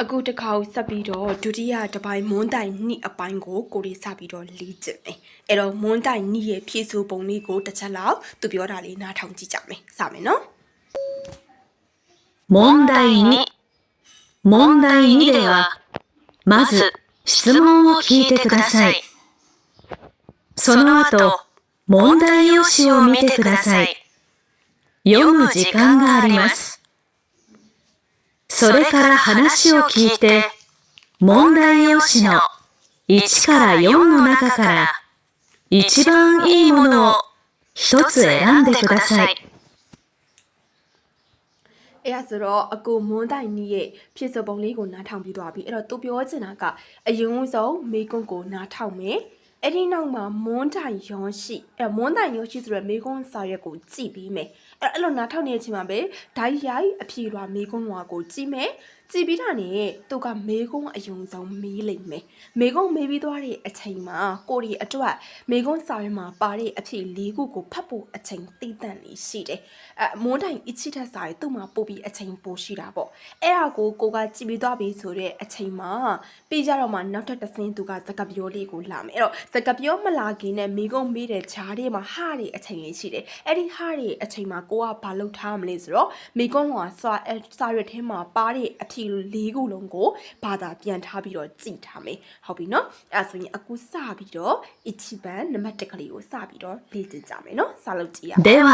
အခုတစ်ခါကိုဆက်ပြီးတော့ဒုတိယတစ်ပိုင်းမွန်းတိုင်နှစ်အပိုင်းကိုကိုရီစပြီးတော့လေ့ကျင့်မယ်အဲ့တော့မွန်းတိုင်နှစ်ရဲ့ဖြည့်ဆို့ပုံလေးကိုတစ်ချက်လောက်သူပြောတာလေးနားထောင်ကြည့်ကြမယ်စမယ်နော် 問題2。問題2では、まず、質問を聞いてください。その後、問題用紙を見てください。読む時間があります。 それから話を聞いて、問題用紙の1から4の中から、一番いいものを一つ選んでください。 အဲ့ဒါဆိုတော့အကိုမွန်းတိုင်နီးရဲ့ဖြစ်စပုံလေးကိုနားထောင်ပြီးသွားပြီအဲ့တော့သူပြောချင်တာကအရင်ဆုံးမေကွန်းကိုနားထောင်မယ် အဲ့ဒီနောက်မှာမွန်းတိုင်ရောရှိအဲ့မွန်းတိုင်ရောရှိဆိုတော့မေကွန်းစာရွက်ကိုကြည့်ပြီးမယ်အဲ့အဲ့လိုနားထောင်နေတဲ့အချိန်မှာပဲဓာတ်ရိုက်အဖြေလွှာမေကွန်းလွှာကိုကြည့်မယ်ကြည့်ပြီးတာနဲ့သူကမေကွန်းအယုံဆုံးမေးလိမ့်မယ်မေကွန်းမေးပြီးသွားတဲ့အချိန်မှာကိုရီအတွက်မေကွန်းစာရွက်မှာပါတဲ့အဖြေ၄ခုကိုဖတ်ဖို့အချိန်တိတန့်နေရှိတယ်အဲမွန်းတိုင်အချစ်ထက်စာရွက်သူ့မှာပို့ပြီးအချိန်ပိုရှိတာပေါ့အဲ့ဒါကိုကိုကကြည့်ပြီးသွားပြီဆိုတဲ့အချိန်မှာပြီးကြတော့မှနောက်ထပ်တစ်ဆင်းသူကစကပြောလေးကိုလာမယ်အဲ့တော့စကပြောမလာခင်နဲ့မေကွန်းမေးတဲ့ဂျားထဲမှာဟာတွေအချိန်လေးရှိတယ်အဲ့ဒီဟာတွေအချိန်မှာကိုကဘာလုပ်ထားမလဲဆိုတော့မေကွန်းကစာအဲစာရွက်ထဲမှာပါတဲ့အဖ၄ခုလုံးကိုဘာသာပြန်ထားပြီးတော့ကြည့်ထားမယ်ဟုတ်ပြီနော်အဲ့ဒါဆိုရင်အခုစပြီးတော့အချီပန်နံပါတ်1ကလေးကိုစပြီးတော့လေ့ကျင့်ကြမယ်နော်စလုပ်ကြည့်ရအောင် では、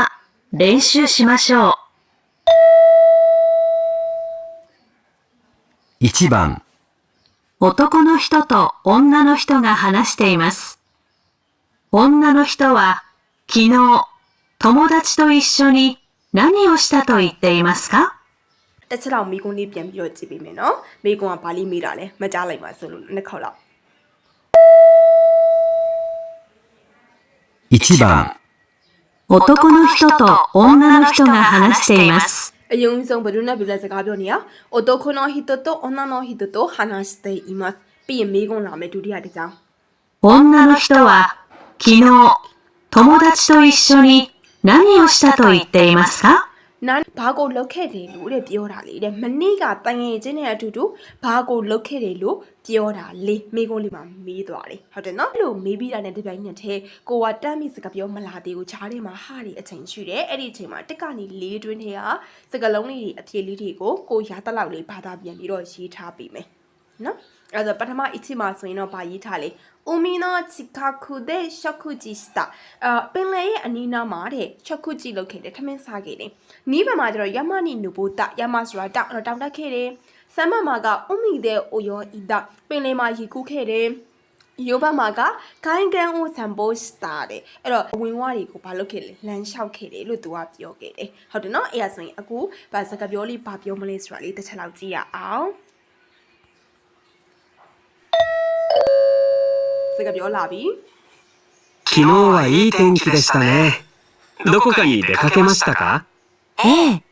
練習しましょう。 1番、男の人と女の人が話しています。女の人は、昨日、友達と一緒に何をしたと言っていますか တစ်ချက်တော့မိကုန်းလေးပြန်ပြီးတော့ကြည့်ပေးမယ်နော်မိကုန်းကဘာလေးမိတာလဲမကြားလိုက်ပါဆိုလို့နှစ်ခေါက်လောက် 1番、男の人と女の人が話しています。 အယုံဆုံးဘယ်လိုနဲ့ပြောလဲစကားပြောနေရအိုတိုခိုနိုဟီတိုတိုအွန်နာနိုဟီတိုတိုဟာနာစတေအီမတ်ပြီးရင်မိကုန်းလာမယ်ဒုတိယတစ်ကြောင်း 女の人は、昨日、友達と一緒に何をしたと言っていますか နာဘာကိုလုတ်ခဲ့တယ်လို့တဲ့ပြောတာလေတဲ့မနေ့ကတန်ငယ်ချင်းနဲ့အတူတူဘာကိုလုတ်ခဲ့တယ်လို့ပြောတာလေမိကုန်းလေးမှာမေးသွားတယ်ဟုတ်တယ်နော်အဲ့လိုမေးပြီးတာနဲ့တပြိုင်နက်တည်းကိုကတမ်းမိစကားပြောမလာသေးဘူးခြားထဲမှာဟာတွေအချိန်ရှိတယ်အဲ့ဒီအချိန်မှာတက်ကနေလေးတွင်းထဲကစကလုံးလေးတွေအဖြေလေးတွေကိုကိုရတလောက်လေးဘာသာပြန်ပြီးတော့ရေးထားပေးမယ်နော် အဲ့ဒါပထမအချီမှာဆိုရင်တော့ဗာရေးထားလေဥမီနောချီကာခုဒေရှော့ခုဂျီစတာအပင်လေရဲ့အနီးနားမှာတဲ့ရှော့ခုဂျီလောက်ခဲ့တယ်ထမင်းစားခဲ့တယ်နီးဘက်မှာကျတော့ယမနီနူဘိုတာယမဆိုတာတောင်းတောင်းတက်ခဲ့တယ်ဆမ်မမာကဥမီတဲ့အိုယောအီတာပင်လေမှာရီကူးခဲ့တယ်ယောဘမှာကခိုင်းကန်အိုဆမ်ဘိုစတာတဲ့အဲ့တော့ဝင်ဝါတွေကိုဘာလုပ်ခဲ့လဲလမ်းလျှောက်ခဲ့တယ်လို့သူကပြောခဲ့တယ်ဟုတ်တယ်နော်အဲ့ဒါဆိုရင်အခုဗာစကားပြောလေးဘာပြောမလဲဆိုတာလေးတစ်ချက်လောက်ကြည့်ရအောင် 昨日はいい天気でしたね。どこかに出かけましたかええ。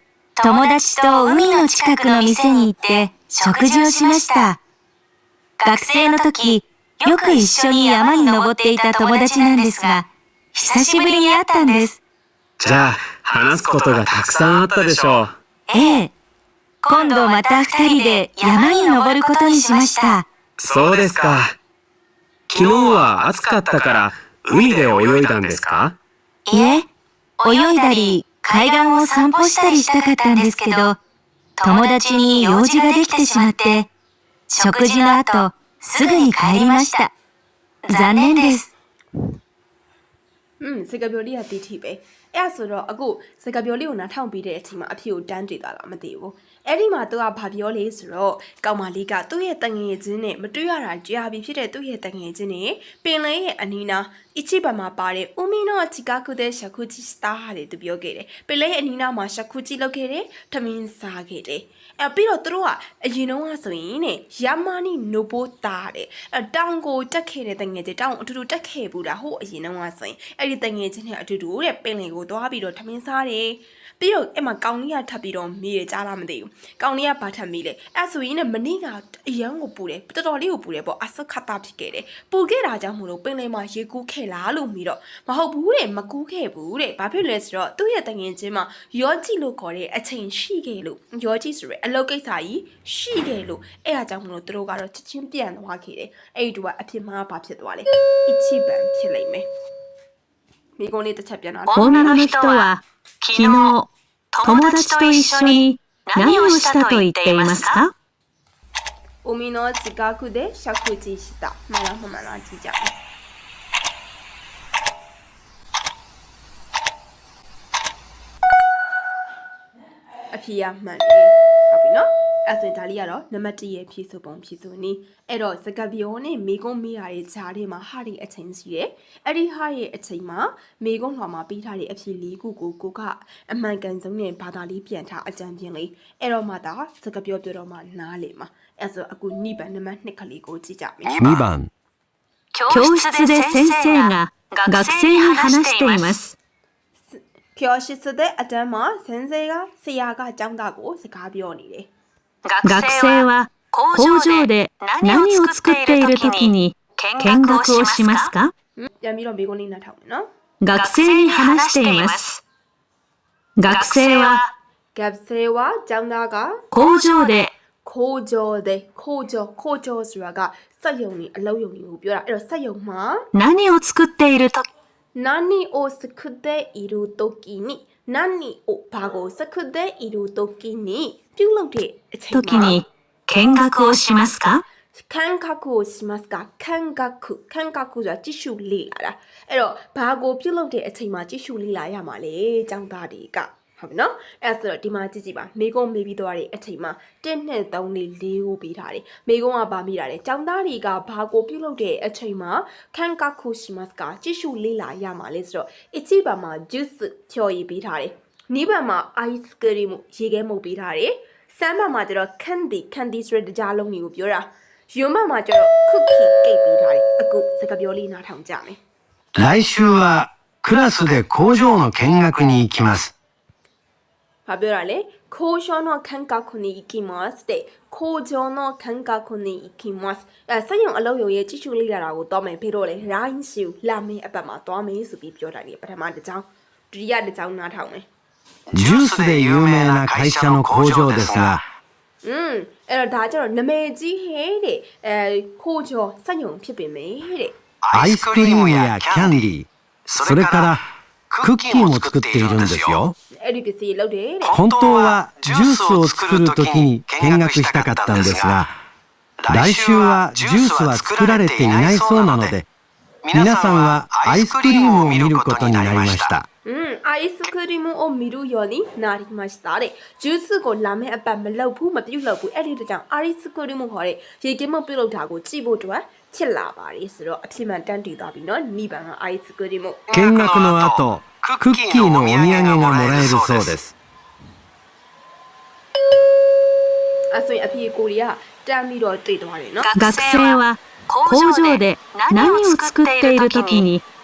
友達と海の近くの店に行って食事をしました。学生の時、よく一緒に山に登っていた友達なんですが、久しぶりに会ったんです。じゃあ、話すことがたくさんあったでしょう。ええ。今度また二人で山に登ることにしました。そうですか。昨日は暑かったから、海で泳いだんですかいえ、泳いだり、海岸を散歩したりしたかったんですけど、友達に用事ができてしまって、食事の後、すぐに帰りました。残念です。 อืมစကားပြောလေးကတီးထီပဲအဲ့ဒါဆိုတော့အခုစကားပြောလေးကိုနားထောင်ပြီးတဲ့အချိန်မှာအဖေကိုတန်းတွေ့သွားတာမသိဘူး အဲ့ဒီမှာသူကဘာပြောလဲဆိုတော့ကောင်မလေးကသူ့ရဲ့တငယ်ချင်းနဲ့မတွေ့ရတာကြာပြီဖြစ်တဲ့သူ့ရဲ့တငယ်ချင်းနဲ့ပင်လေးရဲ့အနီးနားအချီဘမှာပါတဲ့ဦးမီနောချီကာကူတဲ့ရှခုချီစတာတဲ့သူပြောခဲ့တယ်ပင်လေးရဲ့အနီးနားမှာရှခုချီလောက်ခဲ့တယ်ထမင်းစားခဲ့တယ်အဲ့ပြီးတော့သူတို့ကအရင်တော့ကဆိုရင်တဲ့ယမာနီနိုဘိုတာတဲ့အဲ့တောင်ကိုတက်ခဲ့တဲ့တငယ်ချင်းတောင်အတူတူတက်ခဲ့ဘူးလားဟိုအရင်တော့ကဆိုရင်အဲ့ဒီတငယ်ချင်းနဲ့အတူတူတဲ့ပင်လယ်ကိုသွားပြီးတော့ထမင်းစားတယ် ပြီးတော့အဲ့မှာကောင်းလေးကထပ်ပြီးတော့မေးတယ်ကြားလားမသိဘူးကောင်းလေးကဘာထပ်မေးလဲအဲ့ဆိုရင်လည်းမနေ့ကအရန်ကိုပူတယ်တော်တော်လေးကိုပူတယ်ပေါ့အဆုတ်ခတ်တာဖြစ်ခဲ့တယ်ပူခဲ့တာကြောင့်မို့လို့ပင်လယ်မှာရေကူးခဲ့လားလို့မေးတော့မဟုတ်ဘူးတဲ့မကူးခဲ့ဘူးတဲ့ဘာဖြစ်လဲဆိုတော့သူ့ရဲ့တငင်ချင်းမှာရောကြည့်လို့ခေါ်တဲ့အချိန်ရှိခဲ့လို့ရောကြည့်ဆိုရဲအလုပ်ကိစ္စကြီးရှိခဲ့လို့အဲ့ဒါကြောင့်မို့လို့သူတို့ကတော့ချက်ချင်းပြန်သွားခဲ့တယ်အဲ့ဒီတူကအဖြစ်မှားဘာဖြစ်သွားလဲအချီပန်ဖြစ်လိမ့်မယ်မိကုန်းလေးတစ်ချက်ပြန်တော့ 女の人は 昨日、友達と一緒に何をしたと言っていますか？海の近くで食事した。マラマゃん。 အဲ့ဆိုရင်ဒါလေးကတော့နံပါတ်1ရဲ့ဖြည့်ဆိုပုံဖြည့်ဆိုနည်းအဲ့တော့စကပြောနဲ့မေကုန်းမေးရတဲ့ဂျားထဲမှာဟာဒီအချိန်ရှိတယ်အဲ့ဒီဟာရဲ့အချိန်မှာမေကုန်းလွှာမှာပြီးထားတဲ့အဖြေ၄ခုကိုကိုကအမှန်ကန်ဆုံးနဲ့ဘာသာလေးပြန်ထားအကြံပြင်းလေးအဲ့တော့မှဒါစကပြောပြောတော့မှနားလေမှာအဲ့ဆိုအခုနိဗ္ဗာန်နံပါတ်2ခလေးကိုကြည့်ကြမယ် 2番教室で先生が学生に話しています。 ပြောရှိစတဲ့အတန်းမှာစန်စေကဆရာကကျောင်းသားကိုစကားပြောနေတယ် 学生は工場で何を作っている時に見学をしますか ဟမ်ပြန်ပြီးတော့မေကုန်းလေးနားထောင်မယ်နော် 学生に話しています。学生は ဂပ်ဆေဝါကျောင်းသားက 工場で ခိုးကြောတဲ့ခိုးကြောခိုးကြောဆိုတာကစက်ယုံနေအလုံးယုံနေကိုပြောတာအဲ့တော့စက်ယုံမှာ 何を作っている時နာနီအိုစကုတဲ့အီရူတိုကီနီနာနီအိုဘာကိုစကုတဲ့အီရူတိုကီနီ ပြုတ်လို့တဲ့အချိန် 時 မှာ に見学をしますか ခံခါကိုရှိမတ်ကခံကခုခံကခုဆိုတာကြည့်ရှုလေ့လာတာအဲ့တော့ဘာကိုပြုတ်လို့တဲ့အချိန်မှာကြည့်ရှုလေ့လာရမှာလေចောင်းသားတွေကဟုတ်ပြီနော်အဲ့ဒါဆိုတော့ဒီမှာကြည့်ကြည့်ပါမေကုန်းမေးပြီးသွားတဲ့အချိန်မှာ1နဲ့3လေး4ကိုပေးထားတယ်မေကုန်းကဗာမိတာလေចောင်းသားတွေကဘာကိုပြုတ်လို့တဲ့အချိန်မှာခံကခုရှိမတ်ကကြည့်ရှုလေ့လာရမှာလေဆိုတော့အချိပါမှာ juice ဖြော်ရည်ပေးထားတယ်နိဗ္ဗာန်မှာ ice cream ရေခဲမှုတ်ပေးထားတယ် စမ်းမမှာကျတော့ candy candy ဆိုတဲ့ကြားလုံးတွေကိုပြောတာ ယူမမှာကျတော့ cookie cake ပေးထားတယ်အခုစကားပြောလေးနားထောင်ကြမယ် 来週はクラスで工場の見学に行きます。 ။ဘာပြောတာလဲ။ခိုးရှောနောခန်ကာခုနီအီကီမတ်တဲ့ခိုးဂျောနောခန်ကာခုနီအီကီမတ်အဲစက်ရုံအလုပ်ရုံရဲ့ကြည့်ရှုလေးလာတာကိုတော့မယ်ဖေးတော့လေ line ရှူလာမင်းအပတ်မှာသွားမယ်ဆိုပြီးပြောတာလေပထမတစ်ကြောင်းဒုတိယတစ်ကြောင်းနားထောင်မယ် ジュースで有名な会社の工場ですが、うん、アイスクリームやキャンディー、それからクッキーも作っているんですよ。本当はジュースを作るときに見学したかったんですが、来週はジュースは作られていないそうなので、皆さんはアイスクリームを見ることになりました。うん、アイスクリームを見るようになりましたတဲ့။ジュースをラメလာမယ့်အပတ်မလုပ်ဘူးアイスクリームခေါ်တဲ့プロタゴチボトワ、チラバリスロပ်တာကိုကြည့်アイスクリーム見学の後クッキーのお土産がもらえるそうですあそういうアピーコリア学生は工場で何を作っている時に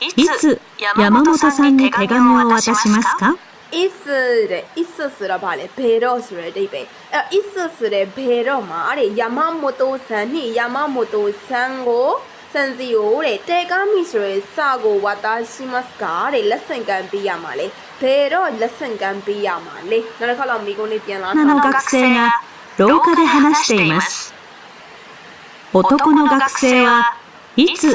いつ山本さんに手紙を渡しますか？いつで、いつすばれ、ペロすれ。いつすれペロま、あれ、山本さんに山本さんを、先生を、手紙す、さご渡しますか？あれ、レッスンがんぴやまれ。ペロ、レッスンがんぴやまれ。なる、みごにぴやな。の学生が廊下で話しています。男の学生はいつ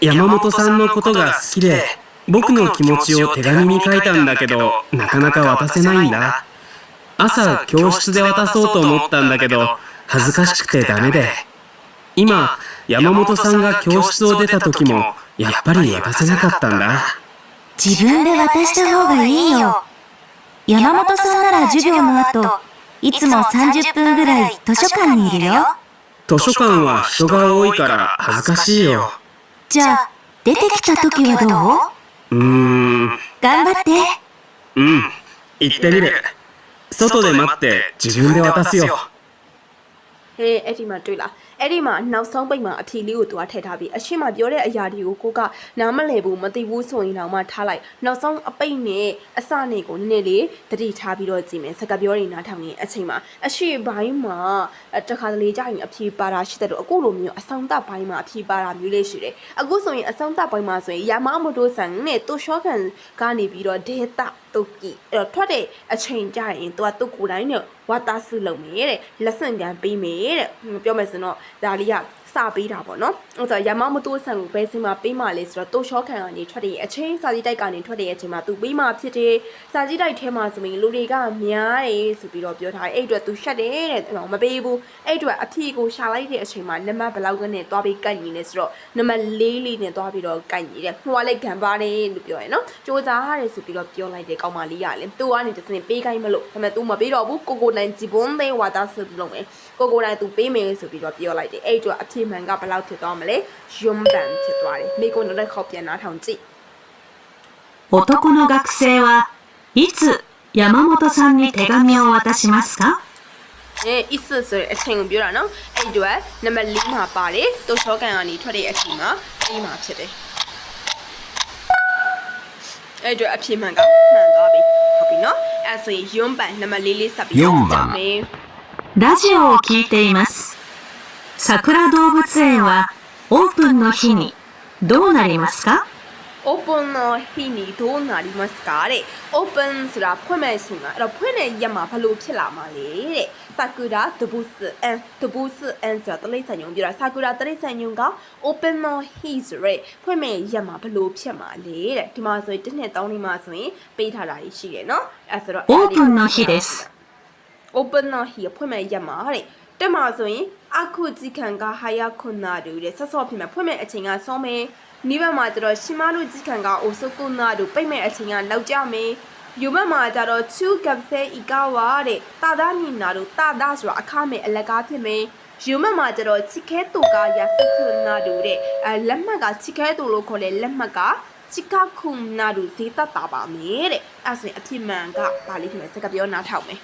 山本さんのことが好きで、僕の気持ちを手紙に書いたんだけど、なかなか渡せないんだ。朝、教室で渡そうと思ったんだけど、恥ずかしくてダメで。今、山本さんが教室を出た時も、やっぱり渡せなかったんだ。自分で渡した方がいいよ。山本さんなら授業の後、いつも30分ぐらい図書館にいるよ。図書館は人が多いから恥ずかしいよ。じゃあ、出てきた時はどう？うーん、頑張って。うん、行ってみる。外で待って自分で渡すよ。 ဟေးအဲ့ဒီမှာတွေ့လားအဲ့ဒီမှာနောက်ဆုံးပိတ်မှာအဖြေလေးကိုသူကထည့်ထားပြီးအရှိမပြောတဲ့အရာတွေကိုကိုကနားမလည်ဘူးမသိဘူးဆိုရင်တော့မှထားလိုက်နောက်ဆုံးအပိတ်နဲ့အစနေကိုနည်းနည်းလေးတတိထားပြီးတော့ကြည့်မယ်စကားပြောတွေနားထောင်နေအချိန်မှာအရှိပိုင်းမှာတခါတလေကြာရင်အဖြေပါတာရှိတဲ့တော့အခုလိုမျိုးအဆောင်တပ်ပိုင်းမှာအဖြေပါတာမျိုးလေးရှိတယ်အခုဆိုရင်အဆောင်တပ်ပိုင်းမှာဆိုရင်ယာမမိုတိုဆန်နဲ့တိုရှောကန်ကနေပြီးတော့ဒေတာတုတ်ကီအဲ့တော့ထွက်တဲ့အချိန်ကြာရင်သူကသူ့ကိုယ်တိုင်နဲ့ ဝါတာစုလုပ်မယ်တဲ့လက်ဆင့်ကမ်းပေးမယ်တဲ့ပြောမယ်ဆိုတော့ဒါလေးက စပေးတာပေါ့နော်အဲ့တော့ရမမတိုးဆန်ကိုဘယ်စင်မှာပေးမှလဲဆိုတော့တိုးရှောခံကနေထွက်တဲ့အချိန်စာကြီးတိုက်ကနေထွက်တဲ့အချိန်မှာသူပေးမှဖြစ်တယ်စာကြီးတိုက်ထဲမှာဆိုရင်လူတွေကများတယ်ဆိုပြီးတော့ပြောထားတယ်အဲ့အတွက်သူရှက်တယ်တဲ့အဲ့တော့မပေးဘူးအဲ့အတွက်အဖြေကိုရှာလိုက်တဲ့အချိန်မှာနံပါတ်ဘယ်လောက်ကနေသွားပြီးကတ်ညီနေဆိုတော့နံပါတ်၄လေးနဲ့သွားပြီးတော့ကတ်ညီတယ်ဟိုကလည်းဂံပါတယ်လို့ပြောရယ်နော်စူးစမ်းရတယ်ဆိုပြီးတော့ပြောလိုက်တယ်ကောင်းမလေးရလေသူကနေတစ်စင်ပေးခိုင်းမလို့ဒါပေမဲ့ तू မပေးတော့ဘူးကိုကိုနိုင်ဂျီဘွန်သေးဝါတာဆိုပြီးလုံးမယ်ကိုကိုနိုင် तू ပေးမယ်ဆိုပြီးတော့ပြောလိုက်တယ်အဲ့အတွက်အဖြေမှန်ကဘယ်လောက်ဖြစ်သွားမလဲယွန်းဘန်ဖြစ်သွားတယ်မိကိုနောက်တစ်ခေါက်ပြန်နားထောင်ကြည့် 男の学生はいつ山本さんに手紙を渡しますか အဲ is ဆိုတဲ့အချိန်ကိုပြောတာနော်အဲ့အတွက်နံပါတ်၄မှာပါတယ်တိုရှောကန်ကနေထွက်တဲ့အချိန်မှာ၄မှာဖြစ်တယ်အဲ့အတွက်အဖြေမှန်ကမှန်သွားပြီဟုတ်ပြီနော်အဲ့ဆိုရင်ယွန်းဘန်နံပါတ်၄လေးဆက်ပြီးတော့ကြည့်မယ် ラジオを聞いています。 桜動物園はオープンの日にどうなりますか open の日にどうなりますかတဲ့ open ဆိုတာဖွင့်မဲ့အချိန်မှာအဲ့တော့ဖွင့်တဲ့ရက်မှာဘယ်လိုဖြစ်လာမှာလဲတဲ့ sakura တပုစအန်တပုစအန်ဆိုတာတလိမ့်ဆန်ညုံပြောတာ sakura တလိမ့်ဆန်ညုံက open の日ဆိုရဲဖွင့်မဲ့ရက်မှာဘယ်လိုဖြစ်မှာလဲတဲ့ဒီမှာဆိုရင်တစ်နှစ်သုံးနှစ်မှာဆိုရင်ပေးထားတာရှိတယ်နော်အဲ့ဆိုတော့ オープンの日です。 open の日ဖွင့်မဲ့ရက်မှာတဲ့ တက်မှာဆိုရင်အခုကြည့်ခံကဟာယာခွန်နာတူတဲ့ဆက်စော့ဖြစ်မဲ့ဖွင့်မဲ့အချိန်ကစောမယ်နိဘက်မှာကျတော့ရှင်မတို့ကြည့်ခံကအိုဆုကုနာတူပိတ်မဲ့အချိန်ကလောက်ကြမယ်ယူမက်မှာကျတော့ချူကပ်ဆဲဤကဝါတဲ့တာဒါနီနာတို့တာဒါဆိုတာအခမဲ့အလကားဖြစ်မယ်ယူမက်မှာကျတော့ချစ်ခဲတူကရစခွန်နာတူတဲ့အဲလက်မှတ်ကချစ်ခဲတူလို့ခေါ်တဲ့လက်မှတ်ကချစ်ကခုနာတူဈေးသက်တာပါမယ်တဲ့အဲ့ဆိုရင်အဖြစ်မှန်ကပါလိမ့်မယ်စကားပြောနားထောင်မယ်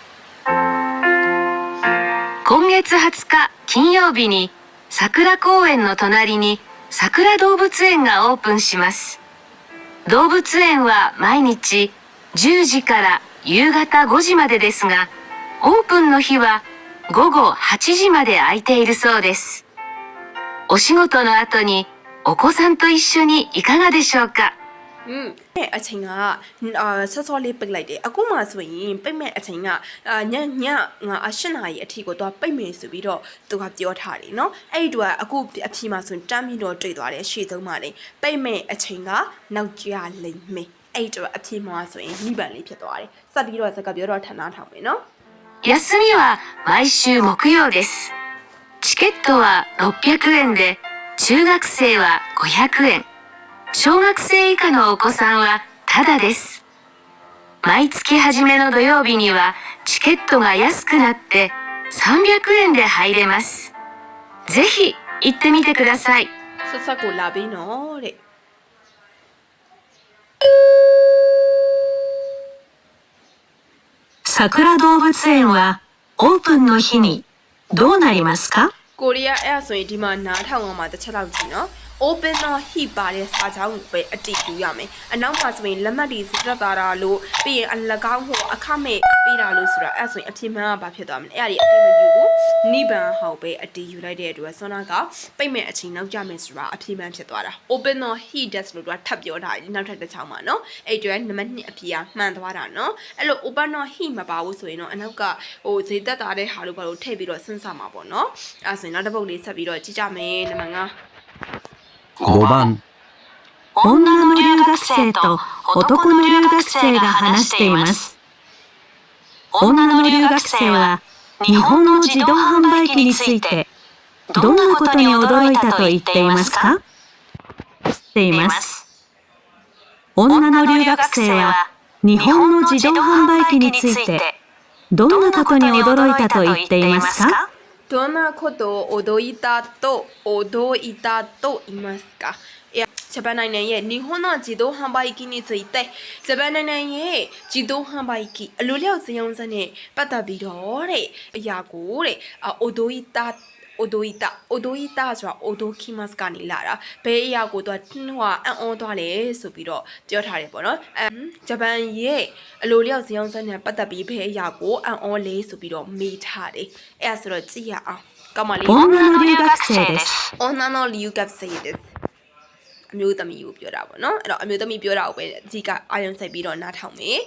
今月20日金曜日に桜公園の隣に桜動物園がオープンします。動物園は毎日10時から夕方5時までですが、オープンの日は午後8時まで空いているそうです。お仕事の後にお子さんと一緒にいかがでしょうか？ อืมအဲ့အချိန်ကအာဆော့ဆော့လေးပိတ်လိုက်တယ်အခုမှဆိုရင်ပိတ်မဲ့အချိန်ကအာညညငါအရှင်းနာရီအထီကိုတော့ပိတ်မယ်ဆိုပြီးတော့သူကပြောထားတယ်เนาะအဲ့ဒီတော့အခုအဖြီမှာဆိုရင်တမ်းပြီးတော့တွေ့သွားတယ်ရှေ့ဆုံးမှာလေပိတ်မဲ့အချိန်ကနောက်ကျလိမ့်မယ်အဲ့ဒီတော့အဖြီမှာဆိုရင်မိဘလေးဖြစ်သွားတယ်စက်ပြီးတော့စကားပြောတော့ထန်နာထောင်မယ်เนาะ 休みは毎週木曜です。チケットは600円で、中学生は500円。 小学生以下のお子さんはただです。毎月初めの土曜日にはチケットが安くなって300円で入れます。ぜひ行ってみてください。桜動物園はオープンの日にどうなりますか、 ချက်လောက်ကြည့်နော် open တော့ heat ပါတဲ့စာကြောင်းကိုပဲအတိတ်ယူရမယ်အနောက်မှာဆိုရင်လက်မှတ်တွေစတက်တာတာလို့ပြီးရင်အလကောင်းဟိုအခမဲ့ပေးတာလို့ဆိုတော့အဲ့ဒါဆိုရင်အဖြစ်မှန်ကဘာဖြစ်သွားမလဲအဲ့ဒါဒီအတိတ်မယူဘူးနိဗ္ဗာန်ဟောက်ပဲအတီးယူလိုက်တဲ့အတွက်ဆောနာကပိတ်မဲ့အချိန်နောက်ကျမယ်ဆိုတာအပြေမှန်ဖြစ်သွားတာ open or he does လို့သူကထပ်ပြောထားတယ်နောက်ထပ်တစ်ချောင်းမှာနော်အဲ့အတွက်နံပါတ်2အပြေကမှန်သွားတာနော်အဲ့လို open or he မပါဘူးဆိုရင်တော့အနောက်ကဟိုဈေးသက်တာတဲ့ဟာလို့ဘာလို့ထည့်ပြီးတော့စဉ်းစားမှာပေါ့နော်အဲ့ဒါဆိုရင်နောက်တစ်ပုတ်လေးဆက်ပြီးတော့ကြည့်ကြမယ်နံပါတ်5 5番女の留学生と男の留学生が話しています。女の留学生は日本の自動販売機についてどんなことに驚いたと言っていますか？しています。女の留学生は日本の自動販売機についてどんなことに驚いたと言っていますか？どんなことを驚いたと驚いたと言いますかいやဂျပန်နိုင်ငံရဲ့日本の自動販売機についてဂျပန်နိုင်ငံရဲ့自動販売機အလိုလျောက်စည်းရုံးစနဲ့ပတ်သက်ပြီးတော့တဲ့အရာကိုတဲ့အာ驚いた 驚いた驚いたဆိုတာ驚きますကနေလာတာဘယ်အရာကိုသူကဟိုကအံ့ဩသွားလဲဆိုပြီးတော့ပြောထားတယ်ပေါ့နော်အမ်ဂျပန်ရဲ့အလိုလျောက်စည်းရုံးစနဲ့ပတ်သက်ပြီးဘယ်အရာကိုအံ့ဩလဲဆိုပြီးတော့မေးထားတယ်အဲ့ဒါဆိုတော့ကြည့်ရအောင်ကောင်းပါလေ 女の留学生です。 女の理由がせいですအမျိုးသမီးကိုပြောတာပေါ့နော်အဲ့တော့အမျိုးသမီးပြောတာကိုပဲအကြီးကအာရုံစိုက်ပြီးတော့နားထောင်မယ်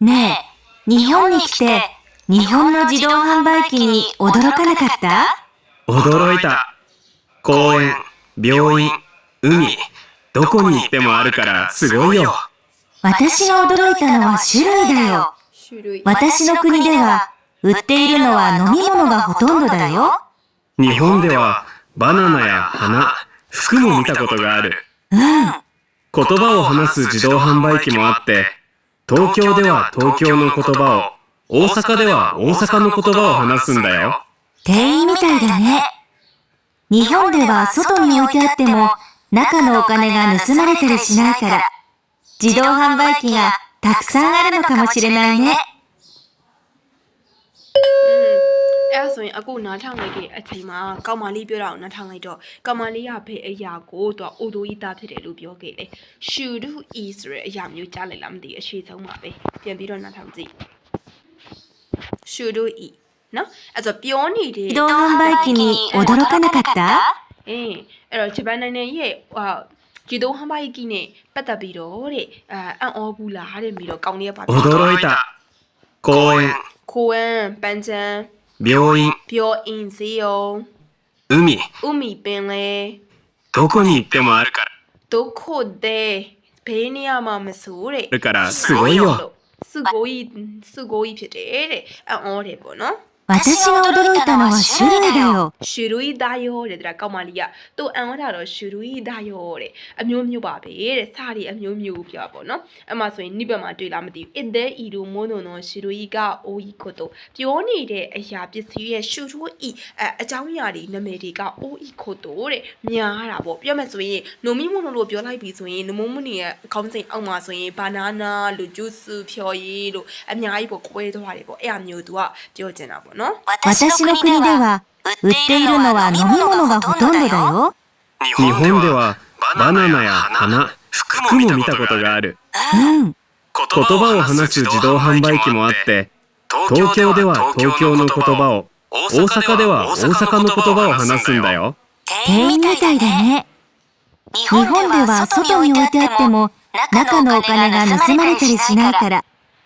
ねえ、日本に来て、日本の自動販売機に驚かなかった？驚いた。公園、病院、海、どこに行ってもあるからすごいよ。私が驚いたのは種類だよ。私の国では、売っているのは飲み物がほとんどだよ。日本ではバナナや花、服も見たことがある。うん。言葉を話す自動販売機もあって、東京では東京の言葉を、大阪では大阪の言葉を話すんだよ。店員みたいだね。日本では外に置いてあっても、中のお金が盗まれたりしないから、自動販売機がたくさんあるのかもしれないね。 အဲ့ဒါဆိုရင်အခုနားထောင်လိုက်တဲ့အချိန်မှာကောင်မလေးပြောတာကိုနားထောင်လိုက်တော့ကောင်မလေးကဖေအရာကိုသူကအိုဒိုဤသားဖြစ်တယ်လို့ပြောခဲ့တယ်ရှူဒူအီဆိုတဲ့အရာမျိုးကြားလိုက်လားမသိဘူးအရှိဆုံးပါပဲပြန်ပြီးတော့နားထောင်ကြည့်ရှူဒူအီနော်အဲ့ဆိုပြောနေတဲ့ 自動販売機に驚かなかった အင်းအဲ့တော့ဂျပန်နိုင်ငံရဲ့ဟာဂျီဒိုဟမ်ဘိုင်ကီနဲ့ပတ်သက်ပြီးတော့တဲ့အအံ့ဩဘူးလားတဲ့ပြီးတော့ကောင်းလေးကပါ 驚いた。公園、 ခိုးဝမ်ပန်းချမ်း 病院、病院せよう。海、海辺へ。どこに行ってもあるから。どこで、ペニアマムスウレ。だから、すごいよ。すごい、すごい、ペレレ。あ、俺もな。私が驚いたのは種類だよ。 ရှူရူဤဒါယောတဲ့ဒါကောက်မလေးကသူ့အံ့ဩတာတော့ရှူရူဤဒါယောတဲ့အမျိုးမျိုးပါပဲတဲ့စာရီအမျိုးမျိုးပြောပါပေါ့နော်အဲ့မှာဆိုရင်နိဗ္ဗာန်မှာတွေ့လားမသိဘူးအင်တဲ့ဤတို့မိုးနုံတော့ရှူရူဤကအိုဤကိုတော့ပြောနေတဲ့အရာပစ္စည်းရဲ့ရှူရူဤအအကြောင်းအရာတွေနာမည်တွေကအိုဤကိုတော့တဲ့များတာပေါ့ပြောမယ်ဆိုရင်နိုမီမွန်လို့ပြောလိုက်ပြီဆိုရင်နမိုးမွန်ရဲ့အကောင့်စိန်အောက်မှာဆိုရင်ဘာနာနာလို့ဂျူးဆူဖြော်ရည်လို့အများကြီးပေါ့ကွဲသွားတယ်ပေါ့အဲ့အမျိုးသူကပြောချင်တာပေါ့နော် 私の国では、売っているのは飲み物がほとんどだよ。日本ではバナナや花、服も見たことがある。うん。言葉を話す自動販売機もあって、東京では東京の言葉を、大阪では大阪の言葉を話すんだよ。店員みたいだね。日本では外に置いてあっても、中のお金が盗まれたりしないから、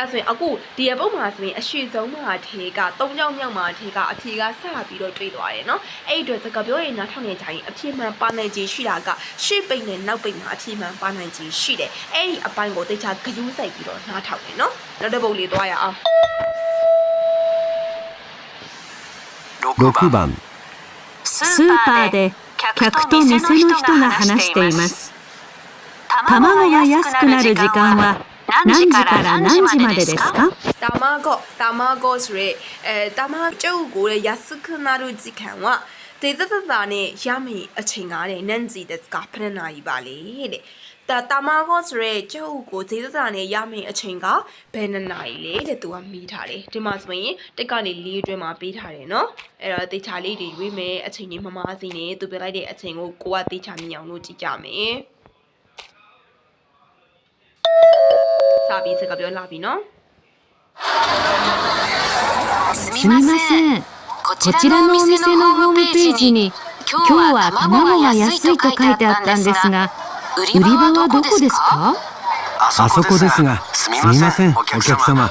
အဲ့ဆိုရင်အခုဒီရပုတ်မှာဆိုရင်အရှိဆုံးမှာထေက၃ကြောင်မြောက်မှာထေကအဖြေကစပြီးတော့တွေ့သွားတယ်နော်အဲ့ဒီအတွက်စကားပြောရင်နားထောင်နေကြရင်အဖြေမှန်ပါနိုင်ခြင်းရှိတာကရှေ့ပိတ်နဲ့နောက်ပိတ်မှာအဖြေမှန်ပါနိုင်ခြင်းရှိတယ်အဲ့ဒီအပိုင်းကိုတိတ်ချဂယူးစိုက်ပြီးတော့နားထောင်တယ်နော်နောက်တစ်ပုတ်လေးသွားရအောင် 6番スーパーで客と店の人が話しています 卵が安くなる時間は 何時から何時までですか တာမာကောတာမာကောဆိုရဲအဲတာမာကျုပ်ကိုရစခနာရုဂျီခံဝဒေသသတာနဲ့ရမယ်အချိန်ကားတဲ့နန်ဂျီဒက်စကဖရနာကြီးပါလေတဲ့တာတာမာကောဆိုရဲကျုပ်ကိုဒေသသတာနဲ့ရမယ်အချိန်ကဘယ်နှစ်နာရီလဲတဲ့သူကမိထားတယ်ဒီမှာဆိုရင်တက်ကနေ၄အတွင်းမှာပေးထားတယ်နော်အဲ့တော့တေချာလေးတွေရွေးမယ်အချိန်ကြီးမမားစီနဲ့သူပြလိုက်တဲ့အချိန်ကိုကိုကတေချာမြင်အောင်လို့ကြည့်ကြမယ် サービスが秒ラビの？すみません。こちらのお店のホームページに今日は卵が安いと書いてあったんですが売り場はどこですか？あそこですがすみませんお客様。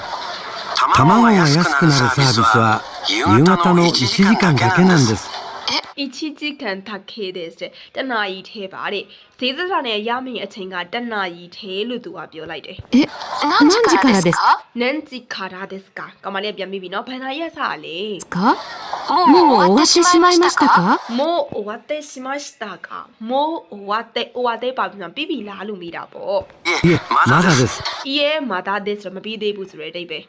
卵が安くなるサービスは夕方の1時間だけなんです。 一時間たけですတဲ့တနာရီထဲပါတဲ့ဈေးသက်သာနဲ့ရမယ့်အချိန်ကတနာရီထဲလို့သူကပြောလိုက်တယ် え、何時からですかနန်ဂျီခါရာဒက်စကာကမလေးကပြန်ပြီးပြီနော်ဘန်နာရက်စားလေ かもう終わってしまいましたかမိုးအိုဝတ်တဲရှိမしたかမိုးအိုဝတ်တဲအိုဝတ်တဲပါပြီးမှပြီးပြီလားလို့မိတာပေါ့ いえまだです ။ဤရဲ့မာတာဒစ်ဆိုတော့မပြီးသေးဘူးဆိုတဲ့အတိတ်ပဲ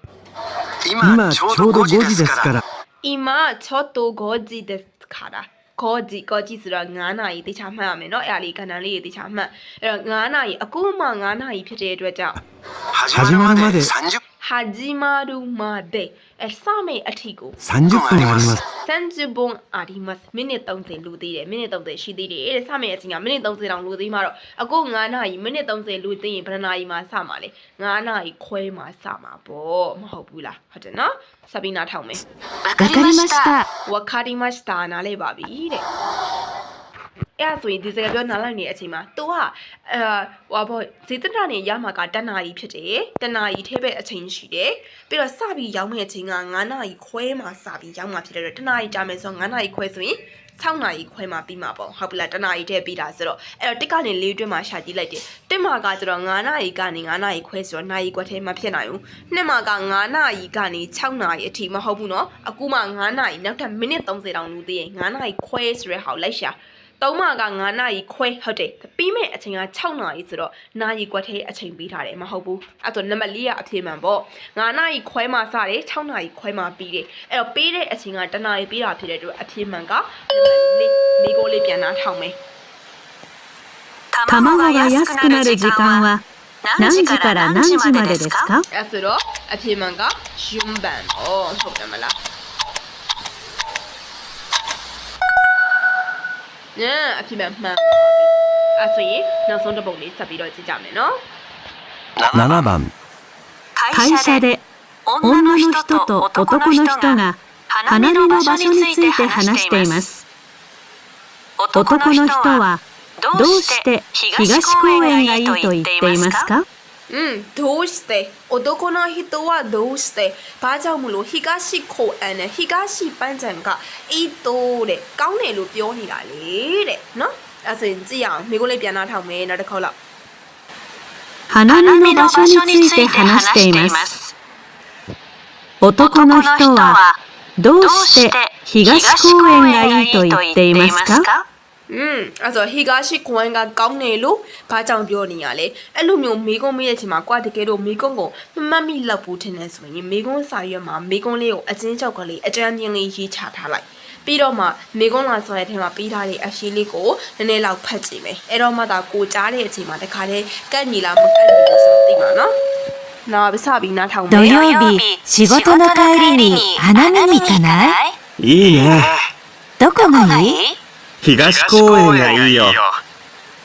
今ちょうど5時ですから ။ အီမာချော့တိုဂောဂျီဒက်ခါရာကောဂျီကောဂျီဆိုတော့9နာရီတေချာမှတ်ရမယ်နော်။အဲ့ဒါလေးကဏ္ဍလေးတွေတေချာမှတ်။အဲ့တော့9နာရီအခုမှ9နာရီဖြစ်တဲ့အတွက်ကြောင့် 始まるまでဟာဂျီမာရူမာဒေအဲစမေအထီကို 30分あります30ဘုံအာဒီမတ်မိနစ်30လူသေးတယ်မိနစ်30ရှိသေးတယ်တဲ့စမေအချိန်ကမိနစ်30တောင်လူသေးမှာတော့အခု9နာရီမိနစ်30လူသေးရင်ဘယ်နှနာရီမှစမှာလဲ9นาရီခွဲမှစမှာပေါ့မဟုတ်ဘူးလားဟုတ်တယ်နော် ဆပ်ပြီးနားထောင်မယ် わかりました。 ဝခါဒီမတ်တာနားလဲပါပြီတဲ့ အဲ့ဒါဆိုရင်ဒီစကားပြောနားလိုက်နေတဲ့အချိန်မှာ तू ကအဲဟိုဘောဇေတနာနဲ့ရမှာကတနာရီဖြစ်တယ်တနာရီထဲပဲအချိန်ရှိတယ်ပြီးတော့စပြီးရောက်မယ့်အချိန်က9နာရီခွဲမှစပြီးရောက်မှာဖြစ်တဲ့အတွက်တနာရီကြာမယ်ဆိုတော့9နာရီခွဲဆိုရင်6နာရီခွဲမှပြီးမှာပေါ့ဟုတ်ပြီလားတနာရီထဲပြီးတာဆိုတော့အဲ့တော့တစ်ကနေလေးတွင်းမှာရှာကြည့်လိုက်တယ်တစ်မှာကကျတော့9နာရီကနေ9နာရီခွဲဆိုတော့နာရီကွက်ထဲမှာဖြစ်နိုင်ဘူးနှစ်မှာက9နာရီကနေ6နာရီအထိမဟုတ်ဘူးเนาะအခုမှ9နာရီနောက်ထပ်မိနစ်30တောင်လူသေးရင်9နာရီခွဲဆိုရဲဟောက်လိုက်ရှာ သုံးမက9နာရီခွဲဟုတ်တယ်ပြီးမဲ့အချိန်က6နာရီဆိုတော့နာရီကွက်ထဲအချိန်ပေးထားတယ်မဟုတ်ဘူးအဲ့တော့နံပါတ်4ကအဖြေမှန်ပေါ့9နာရီခွဲမှစတယ်6နာရီခွဲမှပြီးတယ်အဲ့တော့ပေးတဲ့အချိန်ကတနာရီပေးတာဖြစ်တဲ့အတွက်အဖြေမှန်ကနံပါတ်4မိကိုလေးပြန်နာထောင်မယ် 卵が安くなる時間は何時から何時までですか အဲ့ဆိုတော့အဖြေမှန်ကယွန်းဘန်ပေါ့ဟုတ်တယ် Yeah, aquí me me Así, nosotros podemos saber el examen, ¿no? 会社で女の人と男の人が花見の場所について話しています男の人はどうして東公園がいいと言っていますか？อืมどうして男の人はどうしてဘာကြောင့်မလို့東公園နဲ့東ပန်းချံကအီတိုတဲ့ကောင်းတယ်လို့ပြောနေတာလေတဲ့နော်အဲ့ဆိုရင်ကြည့်ရအောင်မိကိုလေးပြန်နာထောင်မယ်နောက်တစ်ခေါက်လောက် 花見の場所について話しています男の人はどうして東公園がいいと言っていますか อืมအဲ့ဆို東公園ကကောင်းတယ်လို့ဘာကြောင့်ပြောနေရလဲအဲ့လိုမျိုးမိကုန်းမေးတဲ့အချိန်မှာကွာတကယ်လို့မိကုန်းကိုမမှတ်မိလောက်ဘူးထင်တယ်ဆိုရင်မိကုန်းစာရွက်မှာမိကုန်းလေးကိုအချင်းချောက်ကလေးအကြမ်းမြင့်လေးရေးချထားလိုက်ပြီးတော့မှမိကုန်းလာဆိုတဲ့ထဲမှာပြီးထားတဲ့အရှိလေးကိုနည်းနည်းလောက်ဖတ်ကြည့်မယ်အဲ့တော့မှသာကိုကြားတဲ့အချိန်မှာတခါတည်းကတ်ညီလားမကတ်ညီလားဆိုတော့သိမှာနော်နောက်ပြီးစပြီးနားထောင်မယ် 土曜日、仕事の帰りに花見に行かないいいねどこがいい 東公園がいいよ。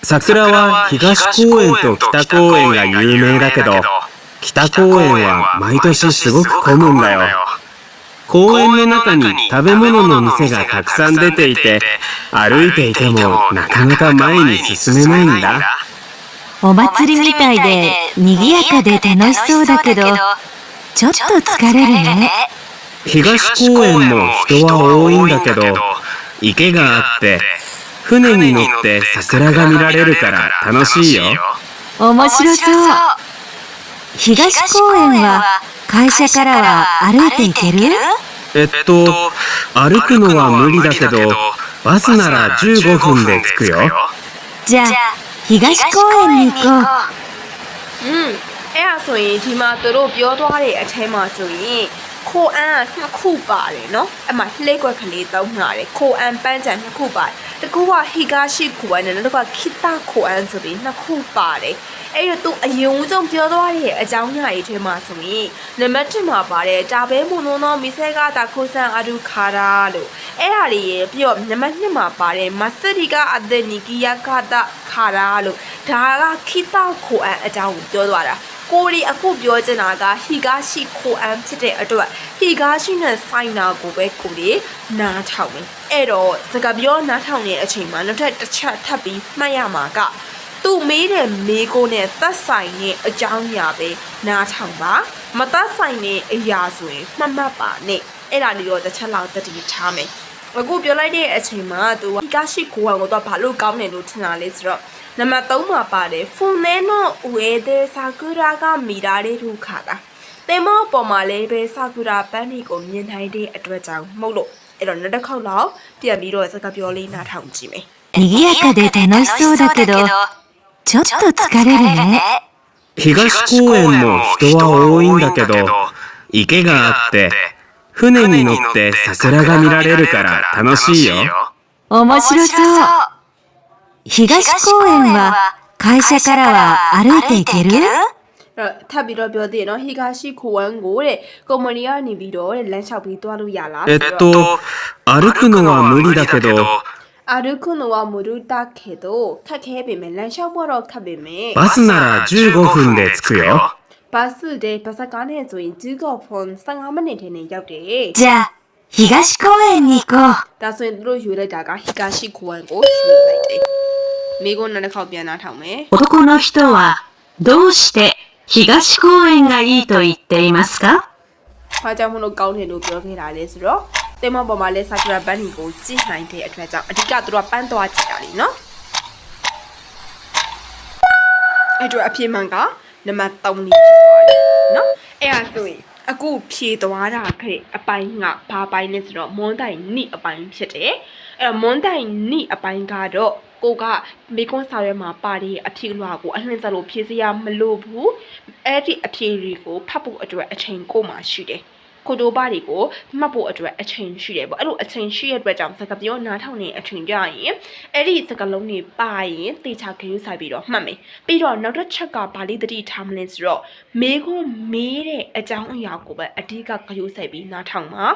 桜は東公園と北公園が有名だけど北公園は毎年すごく混むんだよ。公園の中に食べ物の店がたくさん出ていて歩いていてもなかなか前に進めないんだ。お祭りみたいで賑やかで楽しそうだけど、ちょっと疲れるね。東公園も人は多いんだけど池があって船に乗って桜が見られるから楽しいよ面白そう。東公園は会社からは歩いて行けるえっと歩くのは無理だけどバスなら15分で着くよじゃあ、 東公園に行こう。 อืมအဲ့ဒါဆိုရင်ဒီမှာသူတို့ပြောသွားတဲ့အထဲမှာဆိုရင် ခိုအန်နှစ်ခုပါတယ်နော်အဲ့မှာလှိကွက်ကလေးသုံးလာတယ်ခိုအန်ပန်းချံနှစ်ခုပါတယ်တကူကဟီဂါရှိခိုအန်နဲ့နောက်တစ်ခုကခိတခိုအန်ဆိုပြီးနှစ်ခုပါတယ်အဲ့တော့သူအရင်ဦးဆုံးပြောသွားတဲ့အကြောင်းအရာတွေထဲမှာဆိုရင်နံပါတ်1မှာပါတယ်တာဘဲမွန်နုံသောမိဆဲကတာခိုဆန်အဒူခါရာလို့အဲ့ဒါတွေရေပြီးတော့နံပါတ်2မှာပါတယ်မစရီကအဒနီကီယာကတာခါရာလို့ဒါကခိတခိုအန်အကြောင်းကိုပြောသွားတာ ကိုရီအခုပြောချင်တာကဟီဂါရှိခိုအန်ဖြစ်တဲ့အတွက်ဟီဂါရှိနဲ့ဆိုင်နာကိုပဲကိုရီနားထောင်တယ်အဲ့တော့စကားပြောနားထောင်နေတဲ့အချိန်မှာနောက်ထပ်တစ်ချက်ထပ်ပြီးမှတ်ရမှာကသူမေးတဲ့မေးကိုနဲ့သက်ဆိုင်တဲ့အကြောင်းအရာပဲနားထောင်ပါမသက်ဆိုင်တဲ့အရာဆိုရင်မှတ်မှတ်ပါနဲ့အဲ့ဒါလေးတော့တစ်ချက်လောက်တတိထားမယ်အခုပြောလိုက်တဲ့အချိန်မှာသူဟီဂါရှိကိုအန်ကိုတော့ဘာလို့ကောင်းတယ်လို့ထင်တာလဲဆိုတော့ နံပါတ်3မှာပါတယ်ဖူနဲနောဝေဒေဆာကူရာကမီရာလေးထုခါတာတင်မောပေါ်မှာလည်းပဲဆာကူရာပန်းဒီကိုမြင်နိုင်တဲ့အတွက်ကြောင့်မှုတ်လို့အဲ့တော့နောက်တစ်ခေါက်လောက်ပြန်ပြီးတော့စကားပြောလေးနားထောင်ကြည့်မယ် 賑やかで楽しそうだけど、ちょっと疲れるね。東公園も人は多いんだけど、池があって、船に乗って桜が見られるから楽しいよ。面白そう。 東公園は会社からは歩いて行ける အဲ့တော့ထပ်ပြီးတော့ပြောသေးတယ်နော်ဟီဂါရှိခိုဝမ်ကိုတဲ့ကုမ္ပဏီကနေပြီးတော့တဲ့လမ်းလျှောက်ပြီးသွားလို့ရလား えっと、歩くのは無理だけど、 အာရုခုနိုဝမူရူတာခေတော့ခက်ခဲပေမဲ့လမ်းလျှောက်ဖို့တော့ခက်ပေမဲ့ バスなら15分で着くよ。 ဘတ်စ်တဲ့ဘတ်စကားနဲ့ဆိုရင်ဂျီကောဖွန်15မိနစ်ထဲနဲ့ရောက်တယ် じゃあ、 東公園に行こう。 ဒါဆိုရင်သူတို့ယူလိုက်တာကဟီဂါရှိခိုဝမ်ကိုယူလိုက်တယ်မိကိုနောက်တစ်ခေါက်ပြန်နားထောင်မယ် 男の人はどうして東公園がいいと言っていますか ။ဘာကြောင့်မလို့ကောင်းတယ်လို့ပြောခဲ့တာလဲဆိုတော့တင်မပေါ်မှာလဲဆာကူရာဘန်နီကိုကြည့်နိုင်တဲ့အတွက်ကြောင့်အဓိကသူတို့ကပန်းသွားကြည့်တာလीနော်။အဲ့တော့အပြေမှန်ကနံပါတ်3လေးဖြစ်သွားတယ်နော်။အဲ့ဒါဆိုရင် အခုဖြေသွားတာခဲ့အပိုင်းကဘာပိုင်းလဲဆိုတော့မွန်တိုင်နိအပိုင်းဖြစ်တယ်။အဲ့တော့မွန်တိုင်နိအပိုင်းကတော့ကိုကမေကွန်းစာရွက်မှာပါတဲ့အဖြေလွှာကိုအလှည့်စလို့ဖြေစရာမလိုဘူး။အဲ့ဒီအဖြေတွေကိုဖတ်ဖို့အတွက်အချိန်ကိုမှရှိတယ်။ ကိုတိုဘာတွေကိုမှတ်ဖို့အတွက်အချိန်ရှိတယ်ပေါ့အဲ့လိုအချိန်ရှိရတဲ့အတွက်ကြောင့်စကားပြောနားထောင်နေအချိန်ကြရင်အဲ့ဒီစကားလုံးတွေပါရင်တေချာခရုဆိုင်ပြီးတော့မှတ်မယ်ပြီးတော့နောက်တစ်ချက်ကဗာလိတတိထားမလဲဆိုတော့မေခွန်းမေးတဲ့အကြောင်းအရာကိုပဲအဓိကခရုဆိုင်ပြီးနားထောင်ပါ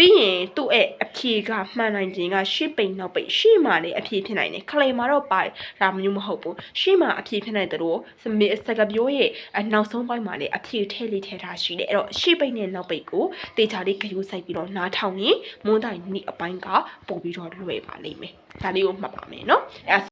ပြီးရင်သူ့ရဲ့အဖြေကမှန်နိုင်ခြင်းကရှေ့ပိန်နောက်ပိန်ရှေ့မှာလည်းအဖြေဖြစ်နိုင်တယ်ခလေမှာတော့ပါတယ်ဒါမျိုးမဟုတ်ဘူးရှေ့မှာအဖြေဖြစ်နိုင်တယ်လို့စမေစကားပြောရဲ့အနောက်ဆုံးပိုင်းမှာလည်းအဖြေထည့်လေးထည့်ထားရှိတယ်အဲ့တော့ရှေ့ပိန်နဲ့နောက်ပိန်ကိုတေချာလေးခရုစိုက်ပြီးတော့နားထောင်ရင်မွန်းတိုင်နီအပိုင်းကပို့ပြီးတော့လွယ်ပါလိမ့်မယ်ဒါလေးကိုမှတ်ပါမယ်နော်အဲ့ဒါ